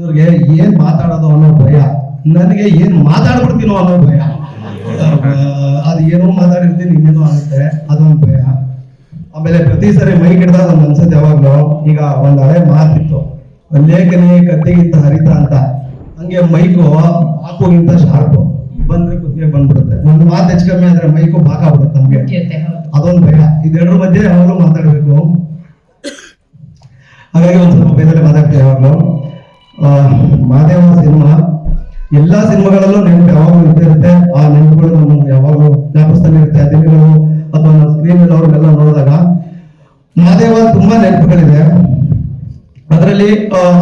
ಕೆಲವ್ರಿಗೆ ಏನ್ ಮಾತಾಡೋದು ಅನ್ನೋ ಭಯ ನನಗೆ ಏನ್ ಮಾತಾಡ್ಬಿಡ್ತೀನೋ ಅನ್ನೋ ಭಯ. ಅದು ಏನೋ ಮಾತಾಡಿರ್ತೀನಿ ಇನ್ನೇನೋ ಆಗುತ್ತೆ ಅದೊಂದು ಭಯ. ಆಮೇಲೆ ಪ್ರತಿ ಸರಿ ಮೈ ಹಿಡ್ದಾಗ ಒಂದು ಅನ್ಸುತ್ತೆ ಯಾವಾಗ್ಲೂ ಈಗ ಒಂದು ಹಳೆ ಮಾತಿತ್ತು ಲೇಖನಿ ಕತ್ತಿಗಿಂತ ಹರಿತ ಅಂತ. ಹಂಗೆ ಮೈಕು ಬಾಕುಗಿಂತ ಶಾರ್ಪು. ಬಂದ್ರೆ ಕುತ್ತಿಗೆ ಬಂದ್ಬಿಡುತ್ತೆ. ಒಂದು ಮಾತು ಹೆಚ್ಚು ಕಮ್ಮಿ ಆದ್ರೆ ಮೈಕು ಬಾಕಾಗ್ಬಿಡುತ್ತೆ ನಮ್ಗೆ. ಇರುತ್ತೆ, ಹೌದು. ಅದೊಂದು ಭಯ. ಇದೆರಡರ ಮಧ್ಯೆ ಯಾವಾಗಲೂ ಮಾತಾಡ್ಬೇಕು. ಹಾಗಾಗಿ ಒಂದು ಸ್ವಲ್ಪ ಬೇರೆ ಮಾತಾಡ್ತೀವಿ ಯಾವಾಗಲೂ. ಮಾದೇವ ಸಿನಿಮಾ, ಎಲ್ಲಾ ಸಿನಿಮಾಗಳಲ್ಲೂ ನೆನಪು ಯಾವಾಗಲೂ ಇದ್ದೇ ಇರುತ್ತೆ ಆ ನೆನಪುಗಳು ನಮ್ಮ ಯಾವಾಗಲೂ ಜ್ಞಾಪಿಸ್ತಾನೆ ಇರುತ್ತೆ. ದಿನಗಳು ಅಥವಾ ನಮ್ಮ ಸ್ಕ್ರೀನ್ ಅಲ್ಲಿ ನೋಡಿದಾಗ ಮಾದೇವ ತುಂಬಾ ನೆನಪುಗಳಿದೆ ಅದರಲ್ಲಿ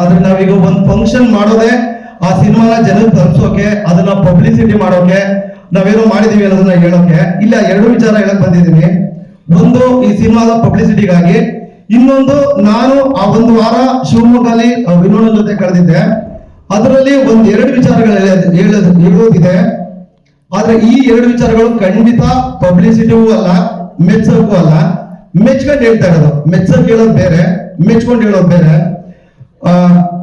ಅದ್ರಲ್ಲಿ ನಾವೀಗ ಒಂದು ಫಂಕ್ಷನ್ ಮಾಡೋದೇ ಆ ಸಿನಿಮಾನ ಜನ ತಲುಪಿಸೋಕೆ, ಅದನ್ನ ಪಬ್ಲಿಸಿಟಿ ಮಾಡೋಕೆ, ನಾವೇನೋ ಮಾಡಿದೀವಿ ಅನ್ನೋದನ್ನ ಹೇಳೋಕೆ, ಇಲ್ಲ, ಎರಡು ವಿಚಾರ ಹೇಳಕ್ ಬಂದಿದ್ದೀನಿ. ಒಂದು, ಈ ಸಿನಿಮಾದ ಪಬ್ಲಿಸಿಟಿಗಾಗಿ ಇನ್ನೊಂದು ನಾನು ಆ ಒಂದು ವಾರ ಶಿವಮೊಗ್ಗದಲ್ಲಿ ಆ, ವಿನೋದನ್ ಜೊತೆ ಕಳೆದಿದ್ದೆ. ಅದರಲ್ಲಿ ಒಂದ್ ಎರಡು ವಿಚಾರಗಳು ಹೇಳೋದು ಹೇಳೋದ್- ಹೇಳೋದಿದೆ. ಆದ್ರೆ ಈ ಎರಡು ವಿಚಾರಗಳು ಖಂಡಿತ ಪಬ್ಲಿಸಿಟಿಗೂ ಅಲ್ಲ ಮೆಚ್ಚಕ್ಕೂ ಅಲ್ಲ. ಮೆಚ್ಕೊಂಡು ಹೇಳ್ತಾ ಇರೋದು. ಮೆಚ್ಚಕ್ ಹೇಳೋದು ಬೇರೆ ಮೆಚ್ಕೊಂಡು ಹೇಳೋದು ಬೇರೆ. ಆ,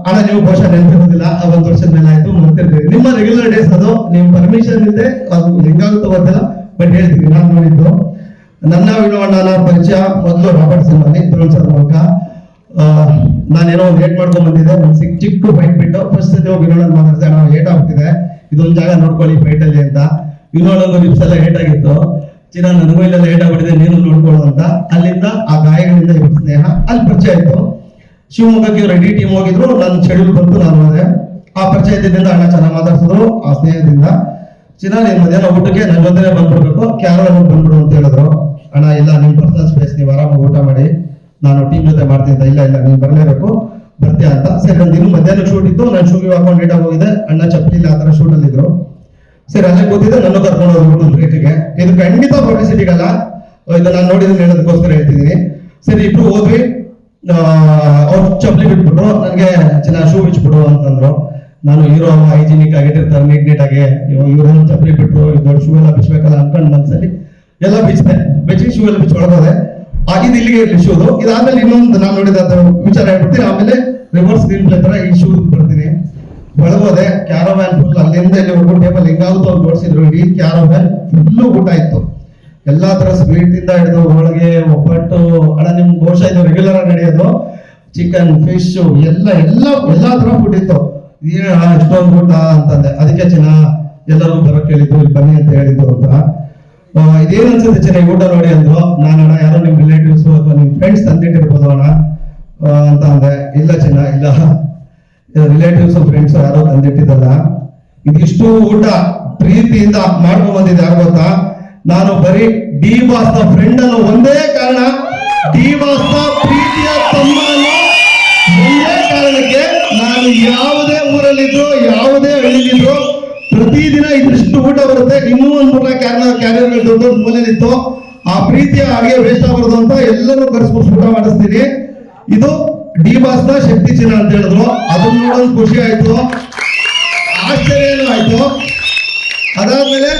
ಅಣ್ಣ ನೀವು ಬಹುಶಃ ನೆನಪಿರೋದಿಲ್ಲ. ಒಂದು ವರ್ಷದ ಮೇಲೆ ಆಯ್ತು ಮಾಡ್ತಿರ್ತೀವಿ ನಿಮ್ಮ ರೆಗ್ಯುಲರ್ ಡೇಸ್ ಅದು ನಿಮ್ ಪರ್ಮಿಷನ್ ಇದೆ ಅದು ಹೆಂಗಾಗುತ್ತೋ ಗೊತ್ತಿಲ್ಲ ಬಟ್ ಹೇಳ್ತೀವಿ ನಾನು ನೋಡಿದ್ದು. ನನ್ನ ವಿನೋಣ್ಣನ ಪರಿಚಯ ಮೊದಲು ರಾಬರ್ಟ್ ಸಿನಿಮಾಲಿ ಧ್ರುವ್ ಸರ್ ಮೂಲಕ. ನಾನೇನೋ ಒಂದು ಏಟ್ ಮಾಡ್ಕೊಂಡ್ ಬಂದಿದ್ದೆ ನಾನು ಚಿಕ್ಕ ಚಿಕ್ಕ ಫೈಟ್ ಬಿಟ್ಟು ಫಸ್ಟ್ ಸತಿ ಹೋಗಿ ವಿನೋಡನ್ ಮಾತಾಡ್ತಾ ನಾವು ಏಟ್ ಆಗ್ತಿದೆ ಇದೊಂದು ಜಾಗ ನೋಡ್ಕೊಳ್ಳಿ ಫೈಟ್ ಅಲ್ಲಿ ಅಂತ. ವಿನೋಡನ್ ಲಿಪ್ಸ್ ಎಲ್ಲ ಏಟ್ ಆಗಿತ್ತು. ಚಿನ್ನ ನನಗೂ ಇಲ್ಲೆಲ್ಲ ಏಟ್ ಆಗ್ಬಿಟ್ಟಿದೆ, ನೀನು ನೋಡ್ಕೊಳ್ಳೋ ಅಂತ. ಅಲ್ಲಿಂದ ಆ ಗಾಯಗಳಿಂದ ಇವ್ರ ಸ್ನೇಹ, ಅಲ್ಲಿ ಪರಿಚಯ ಆಯ್ತು. ಶಿವಮೊಗ್ಗಕ್ಕೆ ಇವ್ರ ಇಡೀ ಟೀಮ್ ಹೋಗಿದ್ರು ನನ್ನ ಶೆಡ್ಯೂಲ್ ಬಂತು, ನಾನು ಹೋದೆ ಆ ಪರಿಚಯದಿಂದ ಅಣ್ಣ ಚೆನ್ನಾಗಿ ಮಾತಾಡ್ಸಿದ್ರು, ಆ ಸ್ನೇಹದಿಂದ. ಚಿನ್ನ, ನೀನ್ ಮಧ್ಯಾಹ್ನ ಊಟಕ್ಕೆ ನನ್ನ ಜೊತೆ ಬಂದ್ಬಿಡ್ಬೇಕು ಕ್ಯಾರಲ್ ಬಂದ್ಬಿಡು ಅಂತ ಹೇಳಿದ್ರು. ಅಣ್ಣ, ಇಲ್ಲ, ನಿಮ್ ಪರ್ಸನಲ್ ಸ್ಪೇಸ್ ನೀವು ಆರಾಮಾಗಿ ಊಟ ಮಾಡಿ. ನಾನು ಟೀಮ್ ಜೊತೆ ಮಾಡ್ತೀನಿ ಇಲ್ಲ ಇಲ್ಲ ನೀವು ಬರಲೇಬೇಕು. ಬರ್ತೀಯ ಅಂತ. ಸರಿ, ನಂದು ಇನ್ನು ಮಧ್ಯಾಹ್ನ ಶೂಟ್ ಇತ್ತು. ನಾನು ಶೂಗೆ ಹಾಕೊಂಡು ಲೇಟಾಗಿ ಹೋಗಿದೆ ಅಣ್ಣ ಚಪ್ಪಲಿ ಆ ಥರ ಶೂಟ್ ಅಲ್ಲಿ ಇದ್ರು. ಸರಿ, ಅಲ್ಲೇ ಕೂತಿದ್ದೆ. ನನ್ನ ಕರ್ಕೊಂಡು ಹೋಗ್ಬಿಟ್ಟು ಬ್ರೇಕ್ಗೆ ಇದು ಖಂಡಿತ ಪಬ್ಲಿಸಿಟಿಗಲ್ಲ ಇದು ನಾನು ನೋಡಿದ್ರೆ ಹೇಳೋದಕ್ಕೋಸ್ಕರ ಹೇಳ್ತಿದ್ದೀನಿ. ಸರಿ, ಇಬ್ರು ಹೋದ್ವಿ. ಅವ್ರು ಚಪ್ಪಲಿ ಬಿಟ್ಬಿಟ್ರು. ನನಗೆ ಚೆನ್ನಾಗಿ ಶೂ ಬಿಚ್ಬಿಡು ಅಂತಂದ್ರು. ನಾನು ಹೀರೋ ಹೈಜಿನಿಕ್ ಆಗಿಟ್ಟಿರ್ತಾರೆ ನೀಟ್ ನೀಟಾಗಿ ಆಗಿ. ಇವ್ರೇನು ಚಪ್ಪಲಿ ಬಿಟ್ರು ದೊಡ್ಡ ಶೂ ಎಲ್ಲ ಬಿಚ್ಬೇಕಲ್ಲ ಅನ್ಕೊಂಡು ಮನ್ಸಲ್ಲಿ ಎಲ್ಲ ಬಿಚ್ಚಿದೆ. ಬೆಚ್ಚಿ ಶೂ ಎಲ್ಲ ಬಿಚ್ಕೊಳ್ಬೋದೆ ಆಗಿದ್ದು ಇಲ್ಲಿಗೆ ಶೂ ಶೂದು ಇದಾದ್ಮೇಲೆ ಇನ್ನೊಂದು ನಾನು ನೋಡಿದ ವಿಚಾರ ಹೇಳ್ಬಿಡ್ತೀನಿ. ಆಮೇಲೆ ರಿವರ್ಸ್ ಗ್ರೀನ್ ಪ್ಲೇ ತರ ಈ ಶೂ ಬರ್ತೀನಿ. ಬೆಳಗೋದೆ ಕ್ಯಾರವ್ಯಾನ್ ಫುಲ್ ಅಲ್ಲಿಂದ ಇಲ್ಲಿ ಹೋಗ್ಬಿಟ್ಟು ಟೇಬಲ್ ಹೆಂಗಾಗುತ್ತೋ ಅವ್ರು ತೋರಿಸಿದ್ರು. ಇಡೀ ಕ್ಯಾರವ್ಯಾನ್ ಫುಲ್ಲು ಊಟ ಇತ್ತು ಎಲ್ಲಾ ತರ ಸ್ವೀಟ್ ಇಂದ ಹಿಡಿದು ಹೋಳಿಗೆ, ಒಬ್ಬಟ್ಟು ಅಣ್ಣ ನಿಮ್ ಬಹುಶಃ ಇದು ರೆಗ್ಯುಲರ್ ಆಗಿ ನಡೆಯೋದು. ಚಿಕನ್ ಫಿಶ್ ಎಲ್ಲ ಎಲ್ಲ, ಎಲ್ಲಾ ತರ ಫುಡ್ ಇತ್ತು. ಏನ ಇಷ್ಟೊಂದು ಊಟ ಅಂತಂದೆ. ಅದಕ್ಕೆ ಚೆನ್ನ ಎಲ್ಲರೂ ಬರಕ್ ಹೇಳಿದ್ರು ಇಲ್ಲಿ ಬನ್ನಿ ಅಂತ ಹೇಳಿದ್ರು ಅಂತ. ಇದೇನ್ ಅನ್ಸುತ್ತೆ ಚೆನ್ನಾಗಿ ಊಟ ನೋಡಿ ಅಂದ್ರು? ಅಣ್ಣ ಯಾರೋ ನಿಮ್ಮ ರಿಲೇಟಿವ್ಸ್ ಅಥವಾ ನಿಮ್ಮ ಫ್ರೆಂಡ್ಸ್ ತಂದಿಟ್ಟಿರ್ಬೋದು ಅಣ್ಣ. ಅಂತ ಅಂದೆ. ಇಲ್ಲ ಚೆನ್ನ, ಇಲ್ಲ. ರಿಲೇಟಿವ್ಸ್ ಫ್ರೆಂಡ್ಸ್ ಯಾರೋ ತಂದಿಟ್ಟಿದ್ದಲ್ಲ. ಇದಿಷ್ಟು ಊಟ ಪ್ರೀತಿಯಿಂದ ಮಾಡ್ಕೊಂಡ್ ಬಂದಿದ್ದೆ ಯಾರು ಗೊತ್ತಾ? ನಾನು ಬರೀ ಡಿ ಬಾಸ್ನ ಫ್ರೆಂಡ್ ಅನ್ನೋ ಒಂದೇ ಕಾರಣ. ಡಿ ಬಾಸ್ನ ಪ್ರೀತಿಯ ಇನ್ನೂ ಒಂದು ಪುಟ್ಟ ಕ್ಯಾರಿಯರ್ ದೊಡ್ಡ ದೊಡ್ಡ ಮೂಲೆಯಲ್ಲಿತ್ತು ಆ ಪ್ರೀತಿಯ ಅಡಿಗೆ ವೇಸ್ಟ್ ಆಗಬಾರ್ದು ಅಂತ ಎಲ್ಲರೂ ಕರೆಸ್ಬಿಟ್ಟು ಊಟ ಮಾಡಿಸ್ತೀನಿ. ಇದು ಡಿ ಬಾಸ್ನ ಶಕ್ತಿ ಚಿನ್ನ ಅಂತ ಹೇಳಿದ್ರು. ಅದನ್ನ ನೋಡೋದು ಖುಷಿ ಆಯ್ತು. ಆಶ್ಚರ್ಯನೂ ಆಯ್ತು. ಅದಾದ್ಮೇಲೆ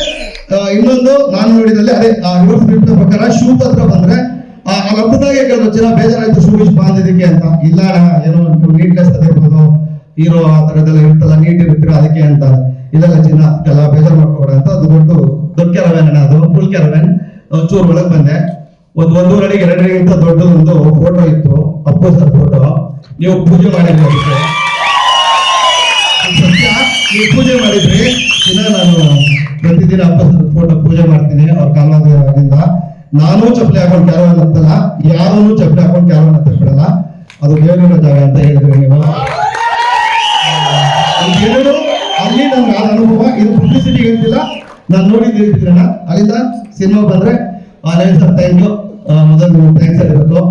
ಇನ್ನೊಂದು ನಾನು ನೋಡಿದಲ್ಲಿ ಅದೇ ರಿವರ್ಸ್ ಸ್ಕ್ರಿಪ್ಟ್ ಪ್ರಕಾರ ಶೂ ಹತ್ರ ಬಂದ್ರೆ, ಆ ಕೇಳಿದ್ರು ಚಿನ್ನ ಬೇಜಾರಾಯ್ತು, ಶೂ ಇಷ್ಟು ಬಾಂದಿದ್ದಕ್ಕೆ ಅಂತ. ಇಲ್ಲ ಏನೋ ನೀಟ್ನೆಸ್ ಅದಿರ್ಬೋದು ಹೀರೋ ಆ ತರದೆಲ್ಲ ಇರ್ತಲ್ಲ ನೀಟ್ ಇರ್ತೀರ ಅದಕ್ಕೆ ಅಂತ. ಇಲ್ಲ ಚಿನ್ನ ಎಲ್ಲ ಬೇಜಾರು ಮಾಡ್ಕೋಬೇಡ ಅಂತ ಅದು ದೊಡ್ಡ ದೊಡ್ಡ ಕ್ಯಾರವ್ಯಾನ್ ಅದು ಫುಲ್ ಕ್ಯಾರವ್ಯಾನ್ ಚೂರು ಒಳಗೆ ಬಂದೆ. ಒಂದು ಒಂದೂವರೆ ಅಡಿಗೆ ದೊಡ್ಡ ದೊಡ್ಡದೊಂದು ಫೋಟೋ ಇತ್ತು. ಅಪ್ಪು ಸರ್ ಫೋಟೋ ನೀವು ಪೂಜೆ ಮಾಡಿದ್ರಿ ಸತ್ಯ, ನೀವು ಪೂಜೆ ಮಾಡಿದ್ರಿ. ದಿನ ನಾನು ಪ್ರತಿದಿನ ಅಪ್ಪ ಫೋಟೋ ಪೂಜೆ ಮಾಡ್ತೀನಿ ಅವ್ರ ಕಾಲದಿಂದ ನಾನು ಚಪ್ಪಲಿ ಹಾಕೊಂಡು ಕ್ಯಾರವನ್ ಅಂತಲ್ಲ ಯಾರೂ ಚಪ್ಪಲಿ ಹಾಕೊಂಡು ಕ್ಯಾರವನ್ ಅಂತ ಬಿಡಲ್ಲ. ಅದು ದೇವರಿರೋ ಜಾಗ ಅಂತ ಹೇಳಿದ್ರಿ ನೀವು. ನನ್ಗೆ ಅನುಭವ ಇದು ಪಬ್ಲಿಸಿಟಿ ಹೇಳ್ತಿಲ್ಲ ನಾನು ನೋಡಿದ್ದು ಅಲ್ಲಿಂದ ಸಿನಿಮಾ ಬಂದ್ರೆ ಆನ್ಲೈನ್ ಸರ್ ಥ್ಯಾಂಕ್ ಯು ಮೊದಲು ಥ್ಯಾಂಕ್ಸ್ ಹೇಳಿರೋದು